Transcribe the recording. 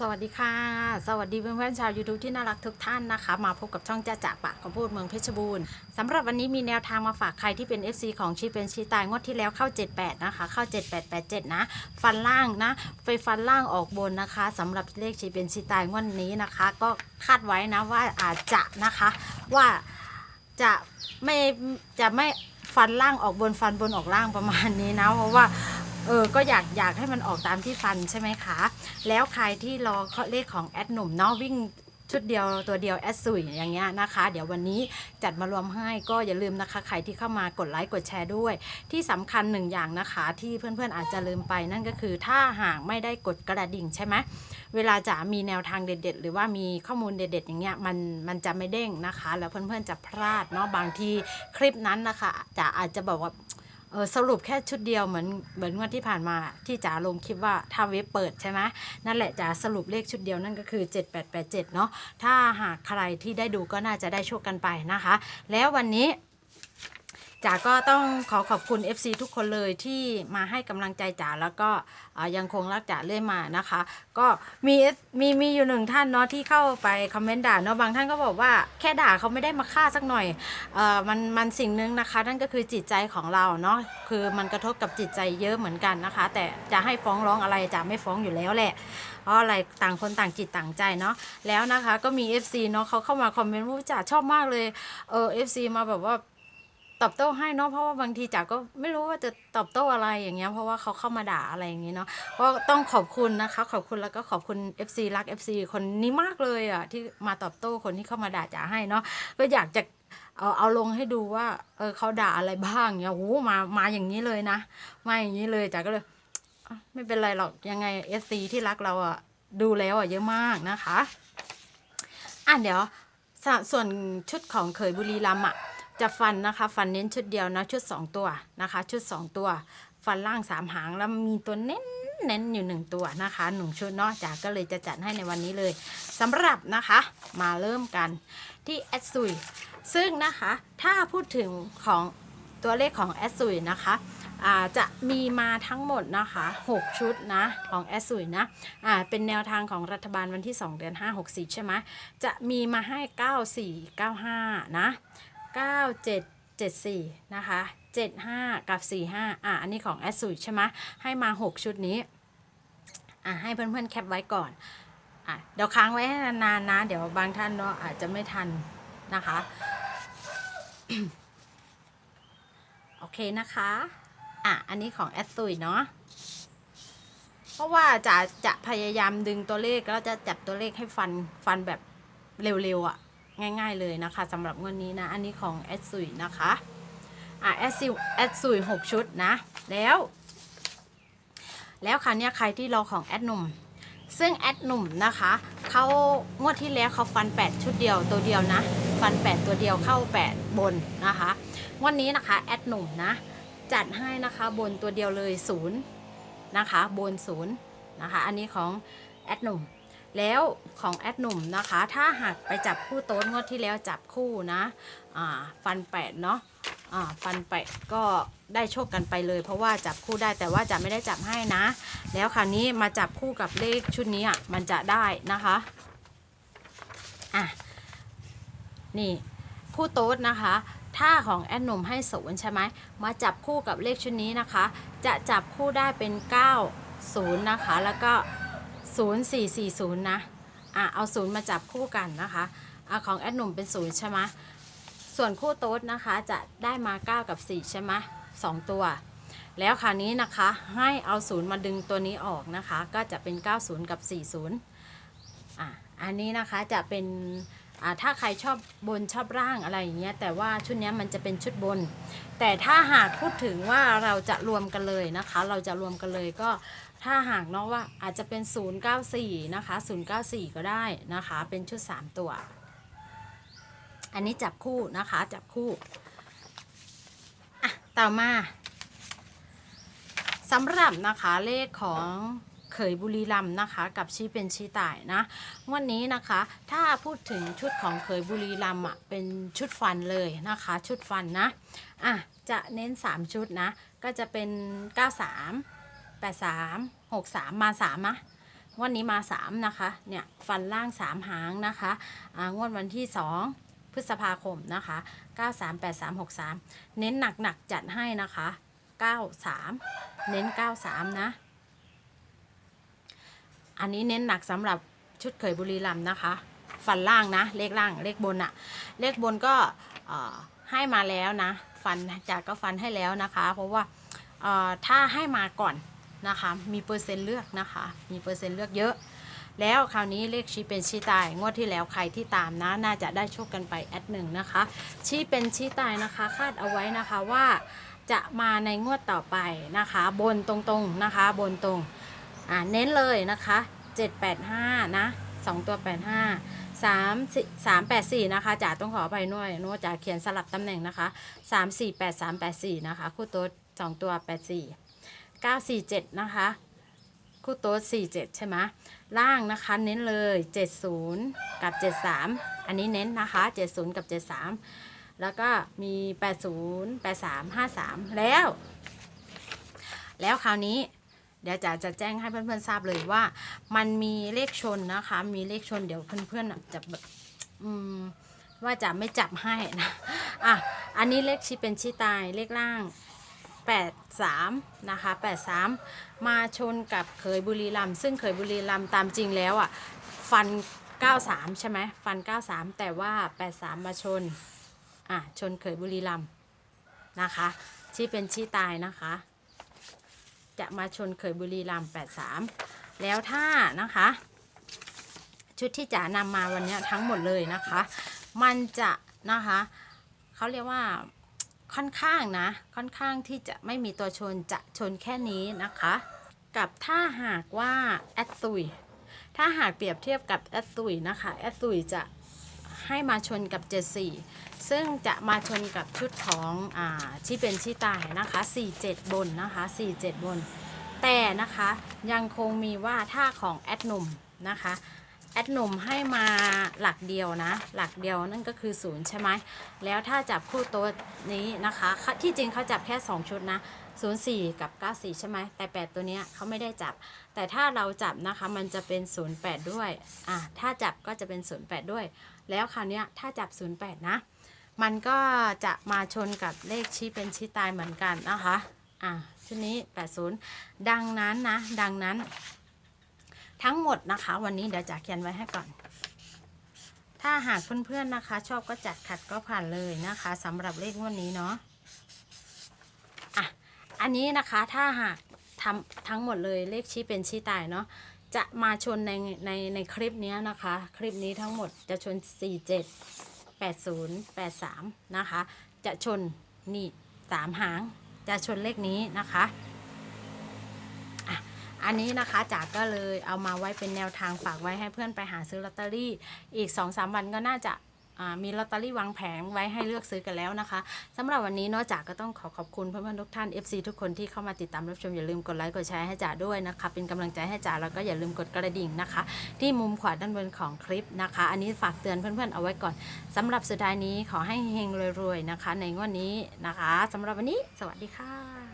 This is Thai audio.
สวัสดีค่ะ สวัสดีเพื่อนๆชาว YouTube ที่น่ารักทุกท่านนะคะ มาพบกับช่องจ้าจ่าปากของพูดเมืองเพชรบูรณ์สำหรับวันนี้มีแนวทางมาฝากใครที่เป็น FC ของชีเป็นชีตายงวดที่แล้วเข้า 78 นะคะ เข้า 7887 นะ ฟันล่างนะไปฟันล่างออกบนนะคะสำหรับเลขชีเป็นชีตายงวดนี้นะคะ ก็คาดไว้นะว่าอาจจะนะคะว่าจะไม่จะไม่ฟันล่างออกบนฟันบนออกล่างประมาณนี้นะเพราะว่า เออก็อยากอยากให้มันออกตามที่ฟันใช่ไหมคะ แล้วใครที่รอเลขของแอดหนุ่มเนาะวิ่งชุดเดียวตัวเดียวแอดสุยอย่างเงี้ยนะคะ เดี๋ยววันนี้จัดมารวมให้ก็อย่าลืมนะคะ ใครที่เข้ามากดไลค์กดแชร์ด้วย ที่สำคัญหนึ่งอย่างนะคะ ที่เพื่อนๆอาจจะลืมไปนั่นก็คือถ้าหากไม่ได้กดกระดิ่งใช่ไหมเวลาจะมีแนวทางเด็ด ๆ หรือว่ามีข้อมูลเด็ด ๆ อย่างเงี้ยมันมันจะไม่เด้งนะคะ แล้วเพื่อนๆจะพลาดเนาะบางทีคลิปนั้นนะคะจะอาจจะบอกว่า ออสรุปแค่ชุดเดียวเหมือนเหมือนวันที่ผ่านมาที่จ๋าลงคลิปว่าถ้าเว็บเปิดใช่ไหมนั่นแหละจ๋าสรุปเลขชุดเดียวนั่นก็คือ 7887 เนาะถ้าหากใครที่ได้ดูก็น่าจะได้โชคกันไปนะคะ แล้ววันนี้ จ๋าก็ต้องขอขอบคุณ FC ทุกคนเลยที่มาให้กำลังใจจ๋าแล้วก็ยังคงรักจ๋าเรื่อยมานะคะ ก็มีมีมีอยู่หนึ่งท่านเนาะที่เข้าไปคอมเมนต์ด่าเนาะบางท่านก็บอกว่าแค่ด่าเขาไม่ได้มาฆ่าสักหน่อยเออมันมันสิ่งหนึ่งนะคะ นั่นก็คือจิตใจของเราเนาะคือมันกระทบกับจิตใจเยอะเหมือนกันนะคะ แต่จะให้ฟ้องร้องอะไรจะไม่ฟ้องอยู่แล้วแหละเพราะอะไรต่างคนต่างจิตต่างใจเนาะแล้วนะคะก็มี FC เนาะเขาเข้ามาคอมเมนต์ว่าจ๋าชอบมากเลยเออ FC มาแบบว่า ตอบโต้ให้เนาะเพราะว่าบางทีจ๋าก็ไม่รู้ว่าจะตอบโต้อะไรอย่างเงี้ยเพราะว่าเขาเข้ามาด่าอะไรอย่างงี้เนาะก็ต้องขอบคุณนะคะ ขอบคุณแล้วก็ขอบคุณ FC รัก FC คนนี้มากเลยอะที่มาตอบโต้คนที่เข้ามาด่าจ๋าให้เนาะก็อยากจะเอาเอาลงให้ดูว่าเออเขาด่าอะไรบ้างเนี่ยโอ้มามาอย่างนี้เลยนะมาอย่างนี้เลยจ๋าก็เลยไม่เป็นไรหรอกยังไงเอซีที่รักเราอะดูแล้วอะเยอะมากนะคะอะเดี๋ยวสส่วนชุดของเขยบุรีรัมย์อะ จะฟันนะคะ ฟันเน้นชุดเดียวนะ ชุด 2 ตัวนะคะ ชุด 2 ตัว ฟันล่างสามหางแล้วมีตัวเน้นเน้นอยู่หนึ่งตัวนะคะหนึ่งชุดเนาะจ๋าก็เลยจะจัดให้ในวันนี้เลยสำหรับนะคะมาเริ่มกันที่แอดซุยซึ่งนะคะถ้าพูดถึงของตัวเลขของแอสซุยนะคะจะมีมาทั้งหมดนะคะ 6 ชุดนะของแอสุยนะอ่าเป็นแนวทางของรัฐบาลวันที่ 2 เดือน 5 6 4 ใช่ไหมจะมีมาให้ 9 4 9 5 นะ 9 7 7 4 นะคะ 75 กับ 45 อะ อันนี้ของแอสซุยใช่ไหมให้มา 6 ชุดนี้ อะ ให้เพื่อนๆ แคปไว้ก่อน อะ เดี๋ยวค้างไว้ให้นานๆนะ เดี๋ยวบางท่านเนาะอาจจะไม่ทันนะคะ โอเคนะคะ อะ อันนี้ของแอดซุยเนาะเพราะว่าจะจะพยายามดึงตัวเลขแล้วจะจับตัวเลขให้ฟันฟันแบบเร็วๆอะ่ะ ง่าย ๆเลยนะคะสำหรับงวันนี้นะ อันนี้ของแอดซุยนะคะอะแอดซิแอดซุยหกชุดนะ แล้ว แล้วคราวเนี้ยใครที่รอของแอดหนุ่ม ซึ่งแอดหนุ่มนะคะเขางวดที่แล้วเขาฟัน 8 ชุดเดียวตัวเดียวนะ ฟัน 8 ตัวเดียวเข้า 8 บนนะคะงวันนี้นะคะแอดหนุ่มนะ จัดให้นะคะบนตัวเดียวเลยศูนย์นะคะบนศูนย์นะคะ อันนี้ของแอดหนุ่ม แล้วของแอดหนุ่มนะคะ ถ้าหากไปจับคู่โต๊ดงวดที่แล้วจับคู่นะอ่าฟัน8เนาะอ่าฟันแปดก็ได้โชคกันไปเลย เพราะว่าจับคู่ได้แต่ว่าจะไม่ได้จับให้นะ แล้วคราวนี้มาจับคู่กับเลขชุดนี้อะมันจะได้นะคะอะนี่คู่โต๊ดนะคะถ้าของแอดหนุ่มให้ศูนย์ใช่ไหมมาจับคู่กับเลขชุดนี้นะคะ จะจับคู่ได้เป็น 9 0 นะคะ แล้วก็ 0 4 4 0 นะอะเอาศูนย์มาจับคู่กันนะคะอะของแอดหนุ่มเป็นศูนย์ใช่ไหมส่วนคู่โต๊ดนะคะจะได้มา 9 กับ 4 ใช่ไหมสองตัว แล้วคราวนี้นะคะให้เอาศูนย์มาดึงตัวนี้ออกนะคะ ก็จะเป็น 90 กับ 40อะอันนี้นะคะจะเป็นอ่าถ้าใครชอบบนชอบร่างอะไรอย่างเงี้ยแต่ว่าชุดนี้มันจะเป็นชุดบน แต่ถ้าหากพูดถึงว่าเราจะรวมกันเลยนะคะ เราจะรวมกันเลยก็ ถ้าหากเนาะว่าอาจจะเป็น 094 นะคะ 094 ก็ได้นะคะ เป็นชุด 3 ตัว อันนี้จับคู่นะคะ จับคู่ อะ ต่อมาสำหรับนะคะเลขของเขยบุรีรัมนะคะ กับชี้เป็นชี้ตายนะวันนี้นะคะ ถ้าพูดถึงชุดของเขยบุรีรัมอะเป็นชุดฟันเลยนะคะ ชุดฟันนะอะจะเน้น 3 ชุดนะ ก็จะเป็น 93 83 63มหกสา3นะงวดนี้มาสามนะคะเนี่ยฟันล่างสามหางนะคะอ่างวดวันที่สองพฤษภาคมนะคะ938363 เน้นหนักๆจัดให้นะคะ 93 เน้น 93 นะ อันนี้เน้นหนักสำหรับชุดเขยบุรีรัมนะคะ ฟันล่างนะ เลขล่าง เลขบนอะเลขบนก็ให้มาแล้วนะ ฟันจากก็ฟันให้แล้วนะคะ เพราะว่าถ้าให้มาก่อน นะคะ มีเปอร์เซ็นต์เลือกนะคะ มีเปอร์เซ็นต์เลือกเยอะ แล้วคราวนี้เลขชี้เป็นชี้ตาย งวดที่แล้วใครที่ตามนะ น่าจะได้โชคกันไปแอดหนึ่งนะคะ ชี้เป็นชี้ตายนะคะ คาดเอาไว้นะคะว่าจะมาในงวดต่อไปนะคะ บนตรงๆนะคะ บนตรงอ่าเน้นเลยนะคะ 785 นะ 2 ตัว 85 3 3 8 4 นะคะจ๋าต้องขออภัยหน่อยโน้จ๋าเขียนสลับตำแหน่งนะคะ 3 4 8 3 8 4 นะคะ คู่ต๊ด2ตัว 84 947 นะคะคู่โต๊ด47 ใช่ไหมล่างนะคะ เน้นเลย 70 กับ 73 อันนี้เน้นนะคะ 70 กับ 73 แล้วก็มี 80 83 53 แล้ว แล้วคราวนี้เดี๋ยวจะจะแจ้งให้เพื่อนๆทราบเลยว่า มันมีเลขชนนะคะ มีเลขชนเดี๋ยวเพื่อนๆจะแบบว่าจะไม่จับให้นะอะอันนี้เลขชี้เป็นชี้ตายเลขล่าง 83 นะคะ 83 มาชนกับเคยบุรีรัมซึ่งเคยบุรีรัมตามจริงแล้วอะฟัน 93 ใช่ไหมฟัน 93 แต่ว่า 83 มาชน อะ ชนเคยบุรีรัมนะคะชี้เป็นชี้ตายนะคะ จะมาชนเคยบุรีรัม83 แล้วถ้านะคะ ชุดที่จะนำมาวันนี้ทั้งหมดเลยนะคะ มันจะนะคะเขาเรียกว่า ค่อนข้างนะ ค่อนข้างที่จะไม่มีตัวชนจะชนแค่นี้นะคะ กับถ้าหากว่าแอดซุยถ้าหากเปรียบเทียบกับแอดซุยนะคะแอดซุยจะให้มาชนกับ 74 ซึ่งจะมาชนกับชุดของอ่าที่เป็นที่ตายนะคะ 47 บนนะคะ 47 บน แต่นะคะยังคงมีว่าถ้าของแอดหนุ่มนะคะ แอดหนุ่มให้มาหลักเดียวนะ หลักเดียวนั่นก็คือศูนย์ใช่ไหมแล้วถ้าจับคู่ต๊ะนี้นะคะค่ะที่จริงเขาจับแค่ 2 ชุดนะ 04 กับ 94 ใช่ไหมแต่ 8 ตัวเนี้ยเขาไม่ได้จับ แต่ถ้าเราจับนะคะมันจะเป็น 08 ด้วยอะถ้าจับก็จะเป็น 08 ด้วย แล้วคราวเนี้ยถ้าจับ 08 นะ มันก็จะมาชนกับเลขชี้เป็นชี้ตายเหมือนกันนะคะอะชุดนี้ 80 ดังนั้นนะ ดังนั้น ทั้งหมดนะคะ วันนี้เดี๋ยวจะเขียนไว้ให้ก่อน ถ้าหากเพื่อนๆนะคะ ชอบก็จัดขัดก็ผ่านเลยนะคะสำหรับเลขงวันนี้เนาะอะอันนี้นะคะถ้าหากทำทั้งหมดเลยเลขชี้เป็นชี้ตายเนาะจะมาชนในในในคลิปนี้นะคะ คลิปนี้ทั้งหมดจะชน 47 80 83 นะคะ จะชนนี่สามหาง จะชนเลขนี้นะคะ อันนี้นะคะจ๋าก็เลยเอามาไว้เป็นแนวทางฝากไว้ให้เพื่อนไปหาซื้อลอตเตอรี่ อีก2อสวันก็น่าจะมีลอตเตอรี่วางแผงไว้ให้เลือกซื้อกันแล้วนะคะสำหรับวันนี้เนาะจ๋าก็ต้องขอขอบคุณเพื่อนๆทุกท่าน FC ทุกคนที่เข้ามาติดตามรับชมอย่าลืมกดไลค์กดแชร์ให้จ๋าด้วยนะคะเป็นกำลังใจให้จ๋าแล้วก็อย่าลืมกดกระดิ่งนะคะ ที่มุมขวาด้านบนของคลิปนะคะ อันนี้ฝากเตือนเพื่อนๆเอาไว้ก่อนสำหรับสุดท้ายนี้ขอให้เฮงรวยๆนะคะ ในงวดนี้นะคะสำหรับวันนี้ สวัสดีค่ะ